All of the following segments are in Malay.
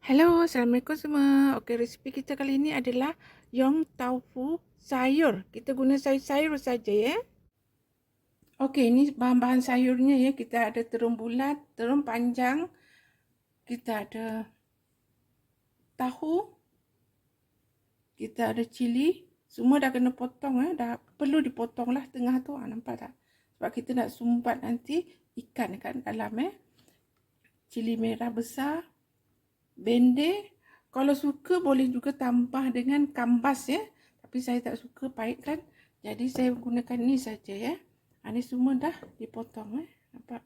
Hello, Assalamualaikum semua. Okey, resipi kita kali ini adalah yong tofu sayur. Kita guna sayur-sayur saja ya. Okey, ini bahan-bahan sayurnya ya. Kita ada terung bulat, terung panjang. Kita ada tahu. Kita ada cili. Semua dah kena potong ya. Dah perlu dipotong lah tengah tu. Ha, nampak tak? Sebab kita nak sumbat nanti ikan kan dalam ya. Cili merah besar bende kalau suka boleh juga tambah dengan kambas ya. Tapi saya tak suka pahit kan. Jadi saya gunakan ni saja ya. Ha, ni semua dah dipotong eh. Nampak?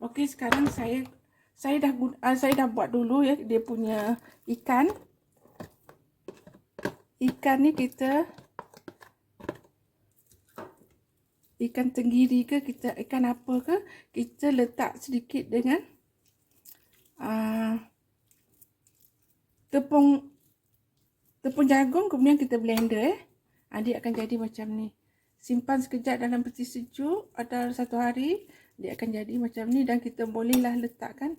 Okey sekarang saya saya dah uh, saya dah buat dulu ya dia punya ikan. Ikan ni kita ikan tenggiri ke kita ikan apa ke kita letak sedikit dengan uh, tepung tepung jagung kemudian kita blender eh. Uh, dia akan jadi macam ni. Simpan sekejap dalam peti sejuk atau satu hari dia akan jadi macam ni. Dan kita bolehlah letakkan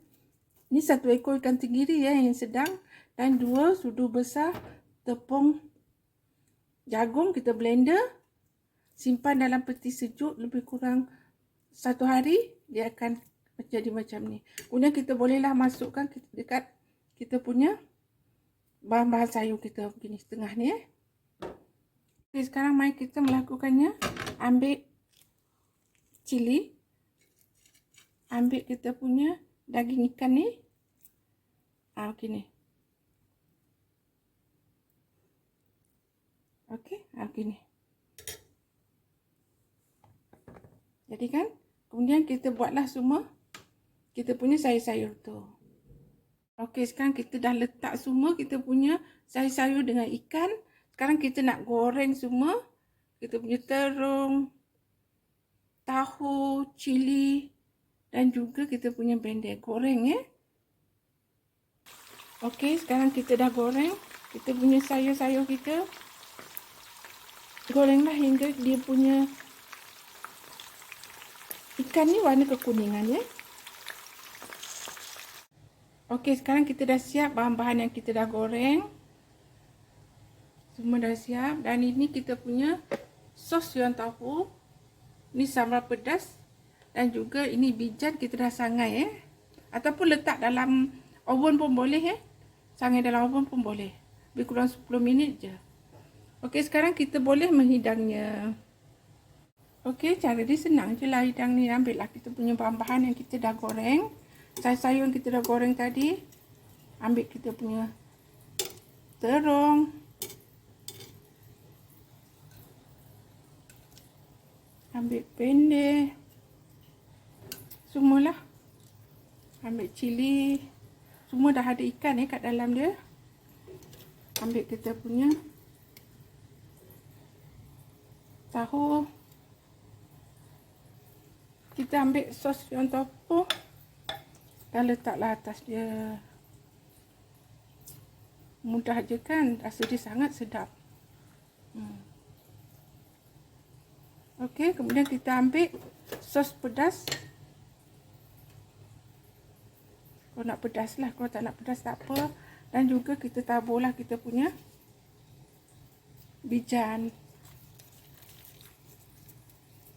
ni satu ekor ikan tenggiri ya yang sedang. Dan dua sudu besar tepung jagung kita blender simpan dalam peti sejuk lebih kurang satu hari dia akan jadi macam ni. Kemudian kita bolehlah masukkan dekat kita punya bahan-bahan sayur kita begini setengah ni eh. Okay, sekarang mari kita melakukannya. Ambil cili. Ambil kita punya daging ikan ni. Ah, begini. Okey, ah, begini. Jadi kan, kemudian kita buatlah semua kita punya sayur-sayur tu. Okey, sekarang kita dah letak semua kita punya sayur-sayur dengan ikan. Sekarang kita nak goreng semua. Kita punya terung, tahu, cili dan juga kita punya bendek. Goreng ya. Okey, sekarang kita dah goreng. Kita punya sayur-sayur kita. Gorenglah hingga dia punya Ikan ni warna kekuningan ya. Okey, sekarang kita dah siap bahan-bahan yang kita dah goreng. Semua dah siap dan ini kita punya sos yuan tahu. Ni sambal pedas dan juga ini bijan kita dah sangai eh. Ataupun letak dalam oven pun boleh eh. Sangai dalam oven pun boleh. Lebih kurang 10 minit je. Okey, sekarang kita boleh menghidangnya. Okey, cara dia senang je lah hidang ni. Ambil lah kita punya bahan-bahan yang kita dah goreng. Sayur-sayur yang kita dah goreng tadi. Ambil kita punya terung. Ambil pendek. Semualah. Ambil cili. Semua dah ada ikan eh kat dalam dia. Ambil kita punya tahu kita ambil sos yang tofu dan letaklah atas dia. Mudah je kan? Rasa dia sangat sedap. Hmm. ok kemudian kita ambil sos pedas. Kalau nak pedas lah kalau tak nak pedas tak apa. Dan juga kita taburlah kita punya bijan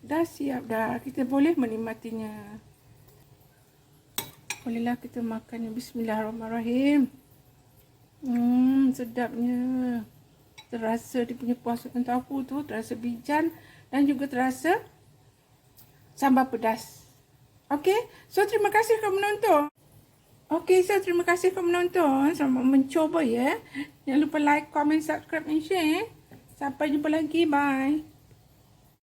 Dah siap dah. Kita boleh menikmatinya. Bolehlah kita makannya. Bismillahirrahmanirrahim. Hmm, sedapnya. Terasa dia punya puaskan tahu tu. Terasa bijan. Dan juga terasa sambal pedas. Okay. So, terima kasih kerana menonton. Okay, so terima kasih kerana menonton. Selamat mencoba ya. Jangan lupa like, comment, subscribe dan share. Sampai jumpa lagi. Bye.